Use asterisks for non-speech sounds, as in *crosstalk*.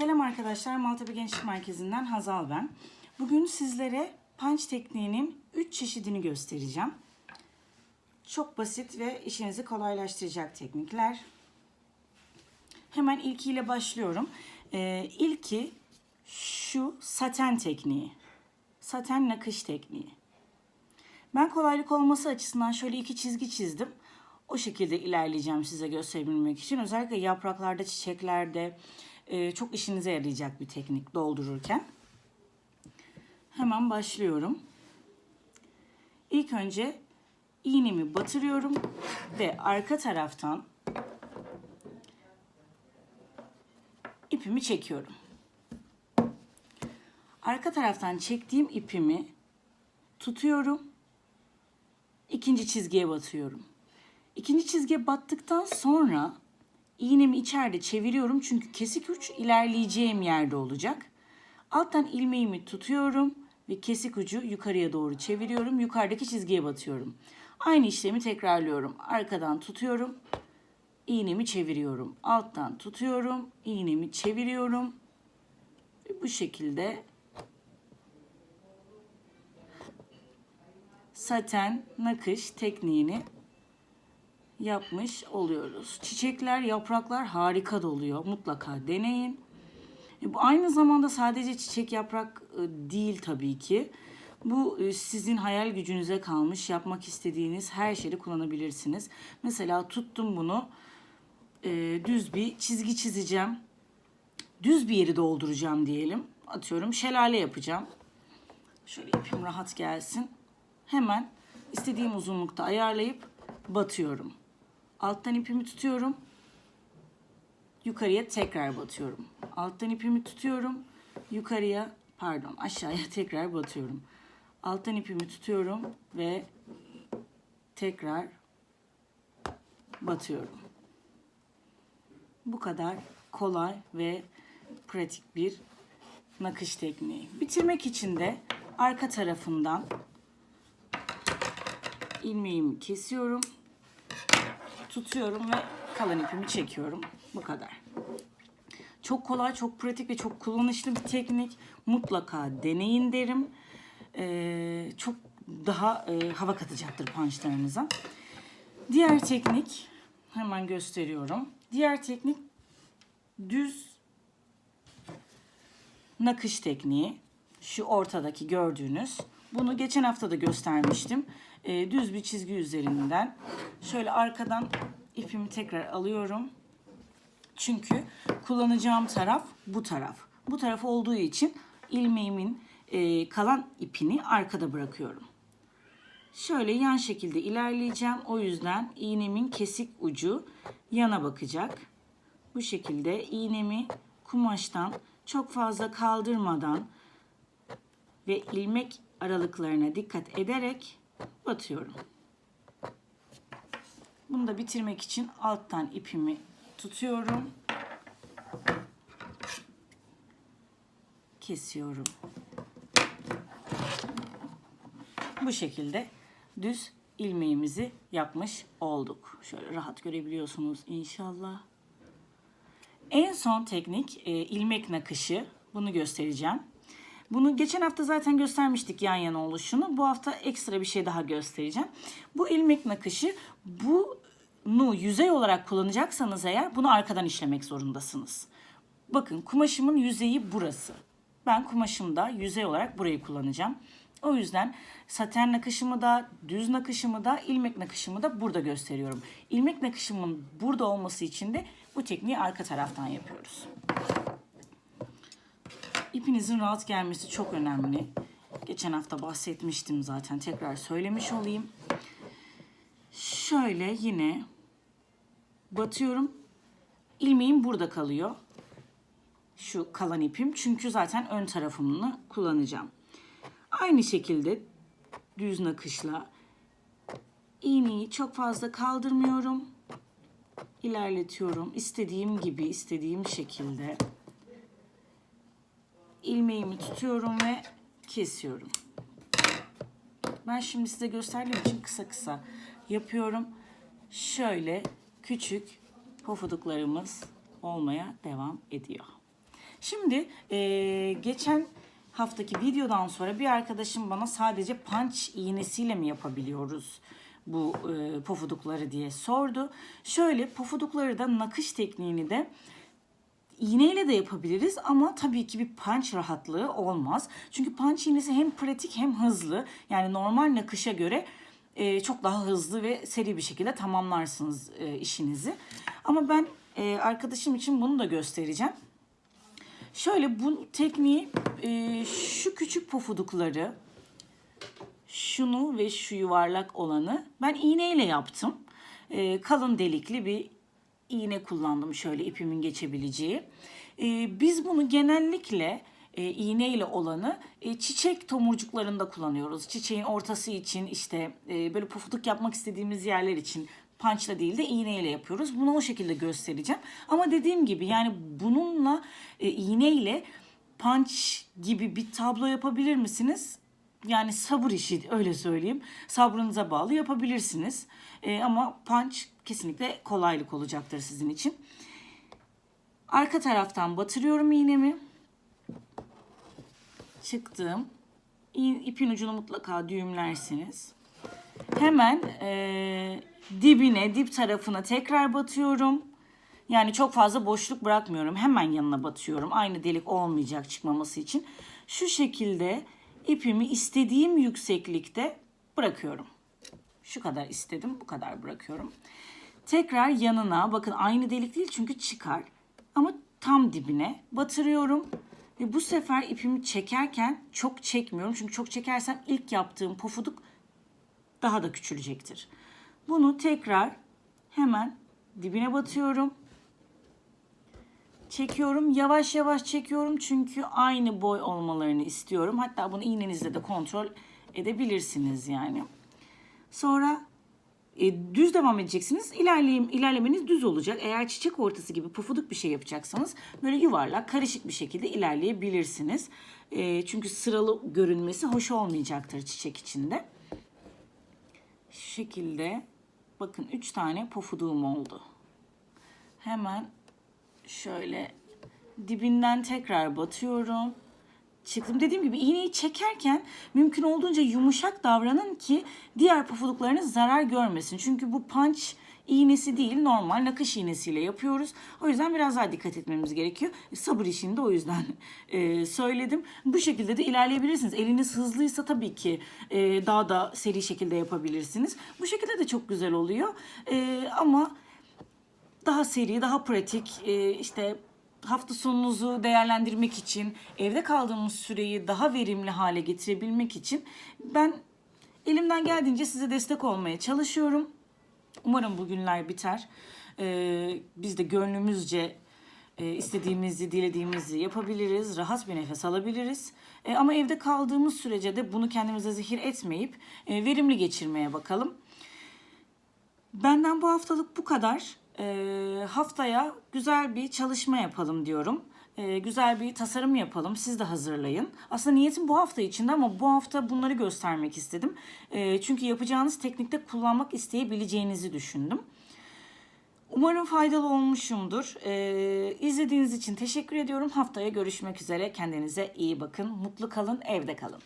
Selam arkadaşlar, Maltepe Gençlik Merkezi'nden Hazal ben. Bugün sizlere punch tekniğinin 3 çeşidini göstereceğim. Çok basit ve işinizi kolaylaştıracak teknikler. Hemen ilkiyle başlıyorum. Ee, ilki şu saten tekniği. Saten nakış tekniği. Ben kolaylık olması açısından şöyle iki çizgi çizdim. O şekilde ilerleyeceğim size gösterebilmek için. Özellikle yapraklarda, çiçeklerde e, çok işinize yarayacak bir teknik doldururken. Hemen başlıyorum. İlk önce iğnemi batırıyorum ve arka taraftan ipimi çekiyorum. Arka taraftan çektiğim ipimi tutuyorum. İkinci çizgiye batıyorum. İkinci çizgiye battıktan sonra iğnemi içeride çeviriyorum çünkü kesik uç ilerleyeceğim yerde olacak. Alttan ilmeğimi tutuyorum ve kesik ucu yukarıya doğru çeviriyorum. Yukarıdaki çizgiye batıyorum. Aynı işlemi tekrarlıyorum. Arkadan tutuyorum. iğnemi çeviriyorum. Alttan tutuyorum. iğnemi çeviriyorum. Ve bu şekilde saten nakış tekniğini yapmış oluyoruz. Çiçekler, yapraklar harika doluyor. Mutlaka deneyin. E, Bu aynı zamanda sadece çiçek yaprak e, değil tabii ki. Bu e, sizin hayal gücünüze kalmış. Yapmak istediğiniz her şeyi kullanabilirsiniz. Mesela tuttum bunu. düz bir çizgi çizeceğim. Düz bir yeri dolduracağım diyelim. Atıyorum şelale yapacağım. Şöyle ipim rahat gelsin. Hemen istediğim uzunlukta ayarlayıp batıyorum. Alttan ipimi tutuyorum. Yukarıya tekrar batıyorum. Alttan ipimi tutuyorum. Yukarıya pardon aşağıya *laughs* tekrar batıyorum. Alttan ipimi tutuyorum ve tekrar batıyorum. Bu kadar kolay ve pratik bir nakış tekniği. Bitirmek için de arka tarafından ilmeğimi kesiyorum. Tutuyorum ve kalan ipimi çekiyorum. Bu kadar. Çok kolay, çok pratik ve çok kullanışlı bir teknik. Mutlaka deneyin derim. Ee, çok daha e, hava katacaktır punchlarınıza. Diğer teknik hemen gösteriyorum. Diğer teknik düz nakış tekniği. Şu ortadaki gördüğünüz. Bunu geçen hafta da göstermiştim. Ee, düz bir çizgi üzerinden şöyle arkadan ipimi tekrar alıyorum. Çünkü kullanacağım taraf bu taraf. Bu taraf olduğu için ilmeğimin e, kalan ipini arkada bırakıyorum. Şöyle yan şekilde ilerleyeceğim. O yüzden iğnemin kesik ucu yana bakacak. Bu şekilde iğnemi kumaştan çok fazla kaldırmadan ve ilmek aralıklarına dikkat ederek batıyorum. Bunu da bitirmek için alttan ipimi tutuyorum. Kesiyorum. Bu şekilde düz ilmeğimizi yapmış olduk. Şöyle rahat görebiliyorsunuz inşallah. En son teknik e, ilmek nakışı. Bunu göstereceğim. Bunu geçen hafta zaten göstermiştik yan yana oluşunu. Bu hafta ekstra bir şey daha göstereceğim. Bu ilmek nakışı bunu yüzey olarak kullanacaksanız eğer bunu arkadan işlemek zorundasınız. Bakın kumaşımın yüzeyi burası. Ben kumaşımda yüzey olarak burayı kullanacağım. O yüzden saten nakışımı da, düz nakışımı da, ilmek nakışımı da burada gösteriyorum. İlmek nakışımın burada olması için de bu tekniği arka taraftan yapıyoruz. İpinizin rahat gelmesi çok önemli. Geçen hafta bahsetmiştim zaten. Tekrar söylemiş olayım. Şöyle yine batıyorum. İlmeğim burada kalıyor. Şu kalan ipim. Çünkü zaten ön tarafımını kullanacağım. Aynı şekilde düz nakışla iğneyi çok fazla kaldırmıyorum. İlerletiyorum. İstediğim gibi, istediğim şekilde ilmeğimi tutuyorum ve kesiyorum. Ben şimdi size gösterdiğim için kısa kısa yapıyorum. Şöyle küçük pofuduklarımız olmaya devam ediyor. Şimdi e, geçen haftaki videodan sonra bir arkadaşım bana sadece punch iğnesiyle mi yapabiliyoruz bu e, pofudukları diye sordu. Şöyle pofudukları da nakış tekniğini de iğneyle de yapabiliriz ama tabii ki bir punch rahatlığı olmaz. Çünkü punch iğnesi hem pratik hem hızlı. Yani normal nakışa göre e, çok daha hızlı ve seri bir şekilde tamamlarsınız e, işinizi. Ama ben e, arkadaşım için bunu da göstereceğim. Şöyle bu tekniği e, şu küçük pofudukları şunu ve şu yuvarlak olanı ben iğneyle yaptım. E, kalın delikli bir iğne kullandım şöyle ipimin geçebileceği. E, biz bunu genellikle e, iğneyle olanı e, çiçek tomurcuklarında kullanıyoruz. Çiçeğin ortası için işte e, böyle pofuduk yapmak istediğimiz yerler için punchla değil de iğneyle yapıyoruz. Bunu o şekilde göstereceğim. Ama dediğim gibi yani bununla e, iğneyle punch gibi bir tablo yapabilir misiniz? Yani sabır işi öyle söyleyeyim. Sabrınıza bağlı yapabilirsiniz. E, ama punch kesinlikle kolaylık olacaktır sizin için. Arka taraftan batırıyorum iğnemi. Çıktım. İpin ucunu mutlaka düğümlersiniz. Hemen e, dibine, dip tarafına tekrar batıyorum. Yani çok fazla boşluk bırakmıyorum. Hemen yanına batıyorum. Aynı delik olmayacak çıkmaması için. Şu şekilde ipimi istediğim yükseklikte bırakıyorum. Şu kadar istedim, bu kadar bırakıyorum. Tekrar yanına, bakın aynı delik değil çünkü çıkar. Ama tam dibine batırıyorum. Ve bu sefer ipimi çekerken çok çekmiyorum. Çünkü çok çekersem ilk yaptığım pofuduk daha da küçülecektir. Bunu tekrar hemen dibine batıyorum. Çekiyorum. Yavaş yavaş çekiyorum çünkü aynı boy olmalarını istiyorum. Hatta bunu iğnenizle de kontrol edebilirsiniz yani. Sonra e, düz devam edeceksiniz. İlerleyim, ilerlemeniz düz olacak. Eğer çiçek ortası gibi pufuduk bir şey yapacaksanız böyle yuvarlak, karışık bir şekilde ilerleyebilirsiniz. E, çünkü sıralı görünmesi hoş olmayacaktır çiçek içinde. Şu şekilde bakın 3 tane pofuduğum oldu. Hemen şöyle dibinden tekrar batıyorum. Çıktım. Dediğim gibi iğneyi çekerken mümkün olduğunca yumuşak davranın ki diğer pofuduklarınız zarar görmesin. Çünkü bu punch iğnesi değil normal nakış iğnesiyle yapıyoruz. O yüzden biraz daha dikkat etmemiz gerekiyor. Sabır işini de o yüzden *laughs* e, söyledim. Bu şekilde de ilerleyebilirsiniz. Eliniz hızlıysa tabii ki e, daha da seri şekilde yapabilirsiniz. Bu şekilde de çok güzel oluyor. E, ama daha seri, daha pratik, e, işte hafta sonunuzu değerlendirmek için, evde kaldığımız süreyi daha verimli hale getirebilmek için ben elimden geldiğince size destek olmaya çalışıyorum. Umarım bu günler biter. E, biz de gönlümüzce e, istediğimizi, dilediğimizi yapabiliriz. Rahat bir nefes alabiliriz. E, ama evde kaldığımız sürece de bunu kendimize zehir etmeyip e, verimli geçirmeye bakalım. Benden bu haftalık bu kadar. Ee, haftaya güzel bir çalışma yapalım diyorum. Ee, güzel bir tasarım yapalım. Siz de hazırlayın. Aslında niyetim bu hafta içinde ama bu hafta bunları göstermek istedim. Ee, çünkü yapacağınız teknikte kullanmak isteyebileceğinizi düşündüm. Umarım faydalı olmuşumdur. Ee, izlediğiniz için teşekkür ediyorum. Haftaya görüşmek üzere. Kendinize iyi bakın. Mutlu kalın, evde kalın.